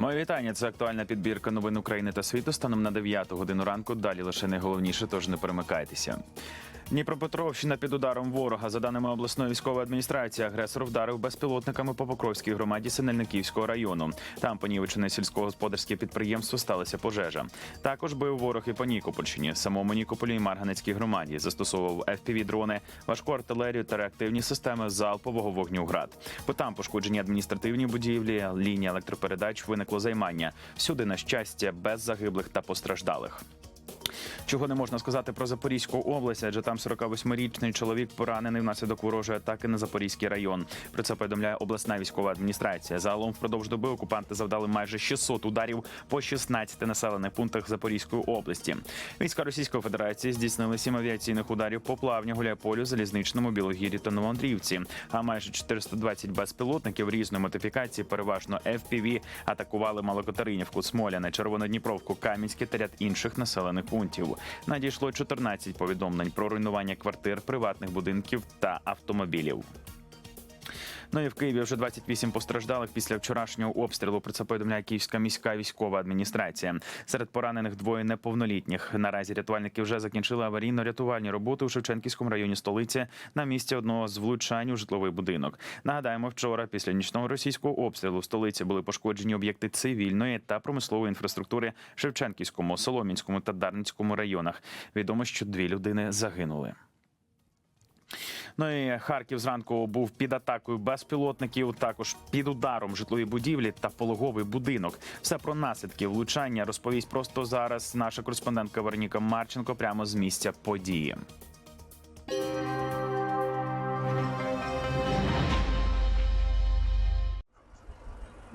Моє вітання. Це актуальна підбірка новин України та світу станом на 9 годину ранку. Далі лише найголовніше, тож не перемикайтеся. Дніпропетровщина під ударом ворога. За даними обласної військової адміністрації, агресор вдарив безпілотниками по Покровській громаді Синельниківського району. Там понівечене сільськогосподарське підприємство сталася пожежа. Також бив ворог і по Нікопольщині. Самому Нікополі і Марганецькій громаді застосовував fpv дрони, важку артилерію та реактивні системи залпового вогню град. Бо там пошкоджені адміністративні будівлі, лінія електропередач виникло займання. Всюди, на щастя, без загиблих та постраждалих. Чого не можна сказати про Запорізьку область, адже там 48-річний чоловік поранений внаслідок ворожої атаки на Запорізький район. Про це повідомляє обласна військова адміністрація. Загалом впродовж доби окупанти завдали майже 600 ударів по 16 населених пунктах Запорізької області. Війська Російської Федерації здійснили сім авіаційних ударів по плавні, Гуляйполю, Залізничному, Білогір'ї та Новоандріївці. А майже 420 безпілотників різної модифікації, переважно FPV, атакували Малокатеринівку, Смоляне, Червонодніпровку, Кам'янське та ряд інших населених пунктів. Надійшло 14 повідомлень про руйнування квартир, приватних будинків та автомобілів. Ну і в Києві вже 28 постраждалих після вчорашнього обстрілу. Про це повідомляє Київська міська військова адміністрація. Серед поранених двоє неповнолітніх. Наразі рятувальники вже закінчили аварійно-рятувальні роботи у Шевченківському районі столиці на місці одного з влучань у житловий будинок. Нагадаємо, вчора після нічного російського обстрілу в столиці були пошкоджені об'єкти цивільної та промислової інфраструктури в Шевченківському, Соломінському та Дарницькому районах. Відомо, що дві людини загинули. Ну і Харків зранку був під атакою безпілотників, також під ударом житлові будівлі та пологовий будинок. Все про наслідки влучання розповість просто зараз наша кореспондентка Вероніка Марченко прямо з місця події.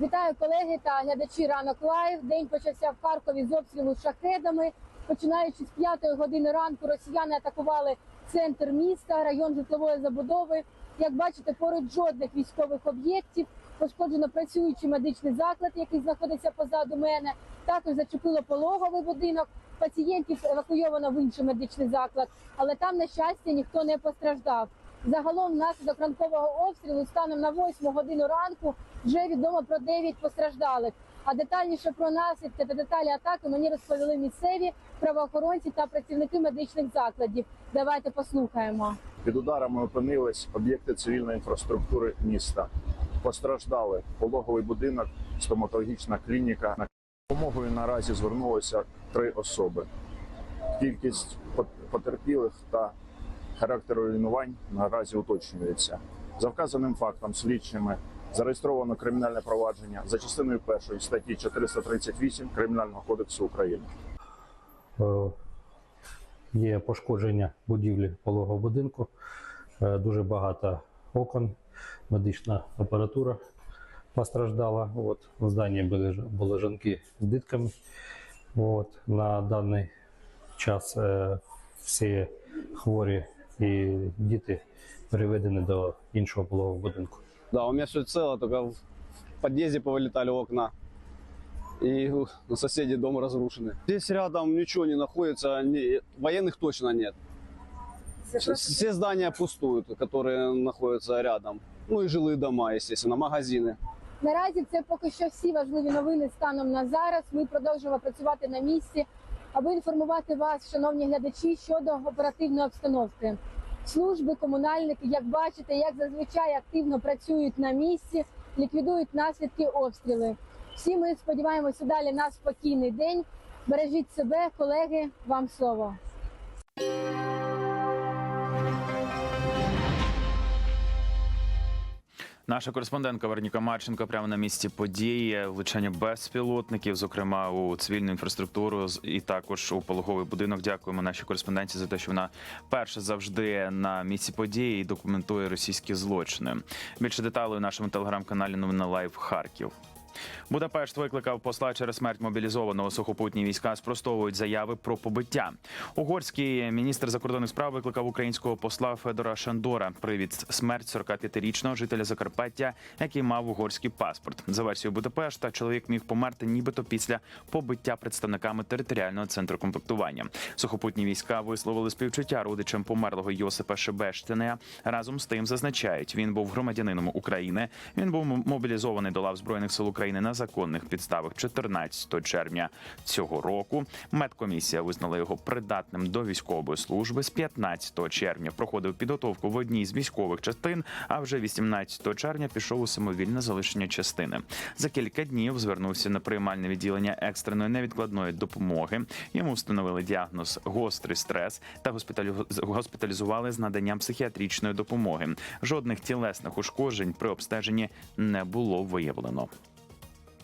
Вітаю колеги та глядачі ранок лайв. День почався в Харкові з обстрілу шахедами. Починаючи з п'ятої години ранку, росіяни атакували центр міста, район житлової забудови. Як бачите, поруч жодних військових об'єктів. Пошкоджено працюючий медичний заклад, який знаходиться позаду мене. Також зачепило пологовий будинок. Пацієнтів евакуйовано в інший медичний заклад, але там, на щастя, ніхто не постраждав. Загалом, внаслідок ранкового обстрілу, станом на 8 годину ранку вже відомо про 9 постраждалих. А детальніше про наслідки та деталі атаки мені розповіли місцеві правоохоронці та працівники медичних закладів. Давайте послухаємо. Під ударами опинились об'єкти цивільної інфраструктури міста. Постраждали пологовий будинок, стоматологічна клініка. На допомогою наразі звернулося три особи. Кількість потерпілих та характер руйнувань наразі уточнюється. За вказаним фактом слідчими зареєстровано кримінальне провадження за частиною першої статті 438 Кримінального кодексу України. Е, Є пошкодження будівлі пологового будинку, е, дуже багато окон, медична апаратура постраждала. От, в зданні були, були жінки з дітками. От, на даний час е, всі хворі і діти переведені до іншого пологового будинку. Да, у меня все цело, только в подъезде повылетали окна. И у у соседей дом разрушены. Здесь рядом ничего не находится, ни- военных точно нет. С- Все здания пустуют, которые находятся рядом. Ну и жилые дома, естественно, магазины. Наразі це поки що всі важливі новини станом на зараз. Ми продовжуємо працювати на місці, аби інформувати вас, шановні глядачі, щодо оперативної обстановки. Служби, комунальники, як бачите, як зазвичай активно працюють на місці, ліквідують наслідки обстріли. Всі ми сподіваємося далі на спокійний день. Бережіть себе, колеги. Вам слово. Наша кореспондентка Верніка Марченко прямо на місці події влучання безпілотників, зокрема у цивільну інфраструктуру і також у пологовий будинок. Дякуємо нашій кореспонденції за те, що вона перша завжди на місці події і документує російські злочини. Більше деталей у нашому телеграм-каналі Новина Лайв Харків. Будапешт викликав посла через смерть мобілізованого сухопутні війська. Спростовують заяви про побиття. Угорський міністр закордонних справ викликав українського посла Федора Шандора. Привід смерть 45-річного жителя Закарпаття, який мав угорський паспорт. За версією Будапешта, чоловік міг померти, нібито після побиття представниками територіального центру комплектування. Сухопутні війська висловили співчуття родичам померлого Йосипа Шебештине. Разом з тим зазначають, він був громадянином України. Він був мобілізований до лав збройних сил України. України на законних підставах 14 червня цього року. Медкомісія визнала його придатним до військової служби. З 15 червня проходив підготовку в одній з військових частин. А вже 18 червня пішов у самовільне залишення частини. За кілька днів звернувся на приймальне відділення екстреної невідкладної допомоги. Йому встановили діагноз гострий стрес та госпіталізували з наданням психіатричної допомоги. Жодних тілесних ушкоджень при обстеженні не було виявлено.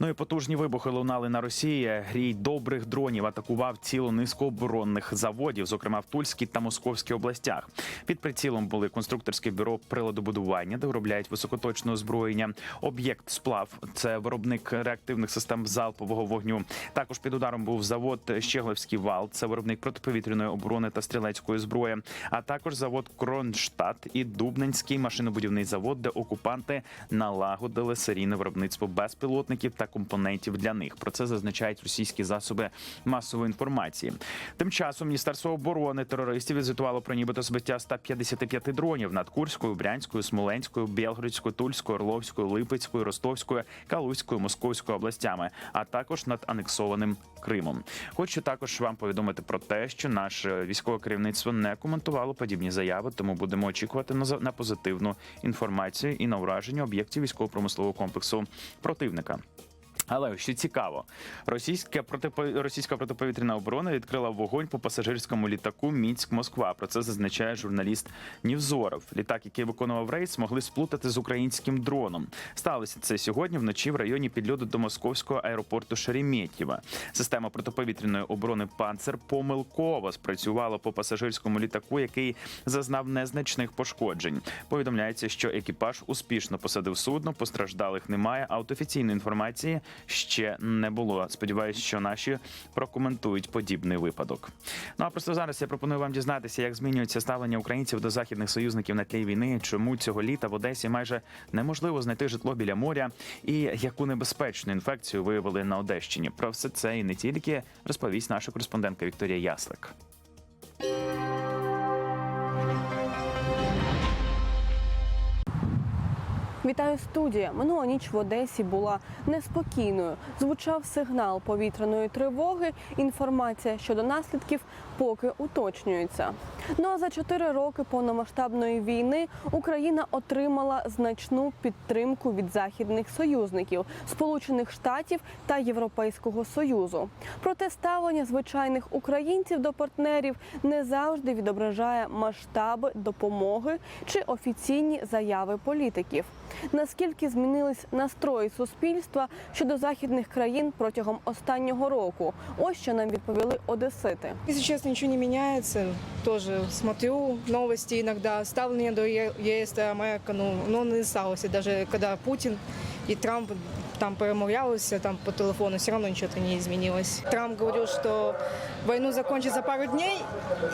Ну і потужні вибухи лунали на Росії. Грій добрих дронів атакував цілу низку оборонних заводів, зокрема в Тульській та Московській областях. Під прицілом були конструкторське бюро приладобудування, де виробляють високоточне озброєння. Об'єкт сплав це виробник реактивних систем залпового вогню. Також під ударом був завод Щеглевський вал, це виробник протиповітряної оборони та стрілецької зброї. А також завод Кронштадт і Дубненський машинобудівний завод, де окупанти налагодили серійне виробництво безпілотників та компонентів для них. Про це зазначають російські засоби масової інформації. Тим часом Міністерство оборони терористів відзвітувало про нібито збиття 155 дронів над Курською, Брянською, Смоленською, Білгородською, Тульською, Орловською, Липецькою, Ростовською, Калузькою, Московською областями, а також над анексованим Кримом. Хочу також вам повідомити про те, що наше військове керівництво не коментувало подібні заяви, тому будемо очікувати на позитивну інформацію і на ураження об'єктів військово-промислового комплексу противника. Але що цікаво, російська протипо... російська протиповітряна оборона відкрила вогонь по пасажирському літаку Мінськ Москва. Про це зазначає журналіст Нівзоров. Літак, який виконував рейс, могли сплутати з українським дроном. Сталося це сьогодні вночі в районі підльоту до московського аеропорту Шереметьєва. Система протиповітряної оборони Панцер помилково спрацювала по пасажирському літаку, який зазнав незначних пошкоджень. Повідомляється, що екіпаж успішно посадив судно, постраждалих немає. А от офіційної інформації ще не було. Сподіваюсь, що наші прокоментують подібний випадок. Ну а просто зараз я пропоную вам дізнатися, як змінюється ставлення українців до західних союзників на тлі війни, чому цього літа в Одесі майже неможливо знайти житло біля моря, і яку небезпечну інфекцію виявили на Одещині. Про все це і не тільки розповість наша кореспондентка Вікторія Яслик. Вітаю студія. Минула ніч в Одесі була неспокійною. Звучав сигнал повітряної тривоги. Інформація щодо наслідків поки уточнюється. Ну а за чотири роки повномасштабної війни Україна отримала значну підтримку від західних союзників Сполучених Штатів та Європейського Союзу. Проте ставлення звичайних українців до партнерів не завжди відображає масштаби допомоги чи офіційні заяви політиків. Наскільки змінились настрої суспільства щодо західних країн протягом останнього року? Ось що нам відповіли одесити. Если честно, ничего не меняется. Тоже смотрю новости иногда. Ставление до Е- ЕС та Америка, ну, ну не сталося. Даже когда Путин и Трамп там перемовлялися там по телефону, все равно ничего не изменилось. Трамп говорил, что войну закончить за пару дней,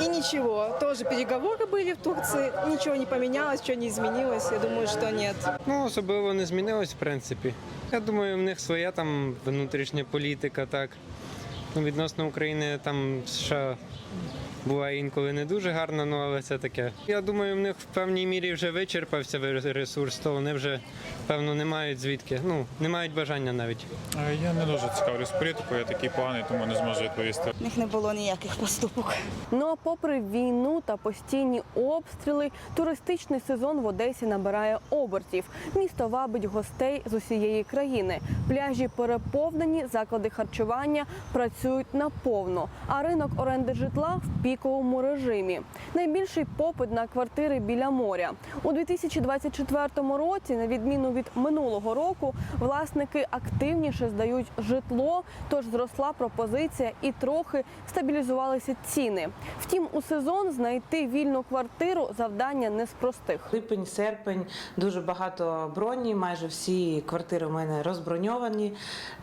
и ничего. Тоже переговоры были в Турции, ничего не поменялось, ничего не изменилось. Я думаю, что нет. Ну, особливо не змінилось, в принципі. Я думаю, в них своя там внутрішня політика, так. Ну, відносно України там США буває інколи не дуже гарна, ну але це таке. Я думаю, в них в певній мірі вже вичерпався ресурс, то вони вже, певно, не мають звідки. Ну, не мають бажання навіть. Е, Я не дуже цікавлюсь політикою, я такий поганий, тому не зможу відповісти. В них не було ніяких поступок. Ну а попри війну та постійні обстріли, туристичний сезон в Одесі набирає обертів. Місто вабить гостей з усієї країни. Пляжі переповнені, заклади харчування працюють наповно, а ринок оренди житла в піковому режимі. Найбільший попит на квартири біля моря у 2024 році, на відміну від минулого року, власники активніше здають житло, тож зросла пропозиція і трохи стабілізувалися ціни. Втім, у сезон знайти вільну квартиру завдання не з простих. Липень, серпень, дуже багато броні. Майже всі квартири у мене розброньовані.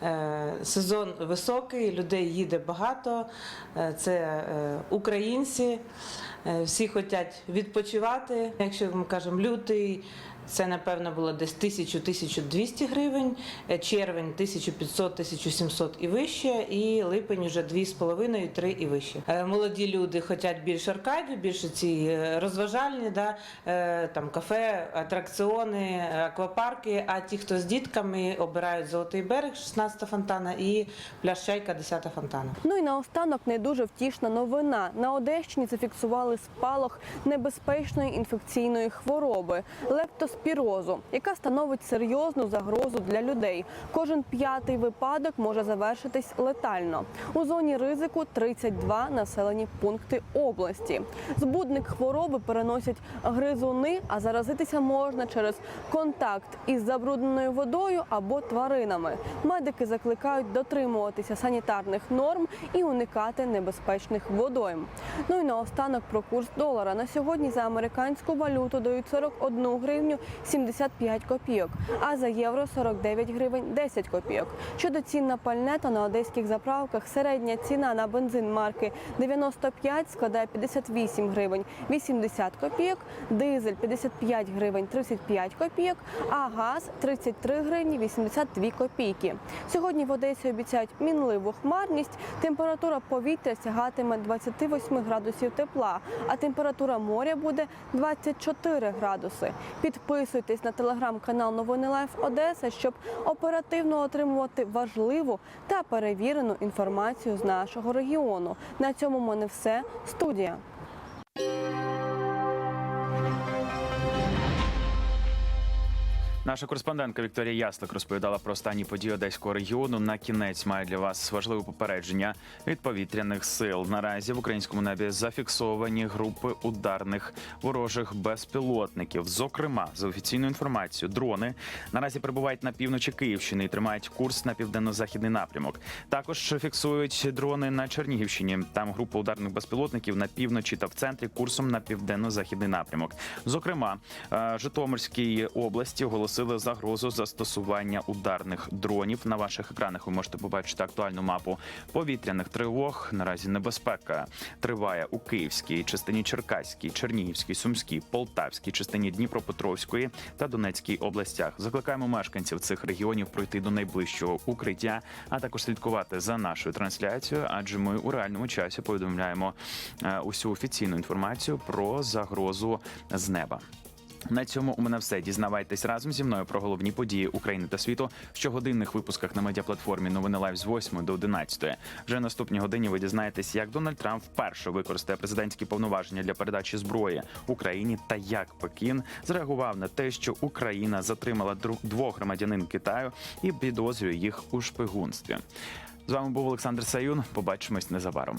Е, Сезон високий, людей їде багато. Е, Це е, українці. Всі хочуть відпочивати. Якщо ми кажемо лютий, Це напевно було десь 1000-1200 гривень, е, червень 1500-1700 і вище, і липень вже 2,5-3 і вище. Е, Молоді люди хочуть більше аркадів, більше ці е, розважальні, да, там кафе, атракціони, аквапарки. А ті, хто з дітками, обирають Золотий берег, 16 фонтана, і пляж Чайка, 10 фонтана. Ну і наостанок не дуже втішна новина. На Одещині зафіксували спалах небезпечної інфекційної хвороби лептоспірозу, яка становить серйозну загрозу для людей. Кожен п'ятий випадок може завершитись летально. У зоні ризику 32 населені пункти області. Збудник хвороби переносять гризуни, а заразитися можна через контакт із забрудненою водою або тваринами. Медики закликають дотримуватися санітарних норм і уникати небезпечних водойм. Ну і наостанок про курс долара. На сьогодні за американську валюту дають 41 гривню 75 копійок, а за євро 49 гривень 10 копійок. Щодо цін на пальне, то на одеських заправках середня ціна на бензин марки 95 складає 58 гривень 80 копійок, дизель 55 гривень 35 копійок, а газ 33 гривні 82 копійки. Сьогодні в Одесі обіцяють мінливу хмарність. Температура повітря сягатиме 28 градусів тепла, а температура моря буде 24 градуси. Підписуйтесь на телеграм-канал Новини Лайф Одеса, щоб оперативно отримувати важливу та перевірену інформацію з нашого регіону. На цьому в мене все. Студія. Наша кореспондентка Вікторія Яслик розповідала про останні події одеського регіону. На кінець має для вас важливе попередження від повітряних сил. Наразі в українському небі зафіксовані групи ударних ворожих безпілотників. Зокрема, за офіційною інформацією, дрони наразі перебувають на півночі Київщини і тримають курс на південно-західний напрямок. Також фіксують дрони на Чернігівщині. Там група ударних безпілотників на півночі та в центрі курсом на південно-західний напрямок. Зокрема, е, Житомирській області оголосили загрозу застосування ударних дронів. На ваших екранах ви можете побачити актуальну мапу повітряних тривог. Наразі небезпека триває у Київській частині Черкаській, Чернігівській, Сумській, Полтавській частині Дніпропетровської та Донецькій областях. Закликаємо мешканців цих регіонів пройти до найближчого укриття, а також слідкувати за нашою трансляцією, адже ми у реальному часі повідомляємо е, усю офіційну інформацію про загрозу з неба. На цьому у мене все. Дізнавайтесь разом зі мною про головні події України та світу в щогодинних випусках на медіаплатформі Новини Лайв з 8 до 11. Вже наступні годині ви дізнаєтесь, як Дональд Трамп вперше використає президентські повноваження для передачі зброї Україні та як Пекін зреагував на те, що Україна затримала двох громадянин Китаю і підозрює їх у шпигунстві. З вами був Олександр Саюн. Побачимось незабаром.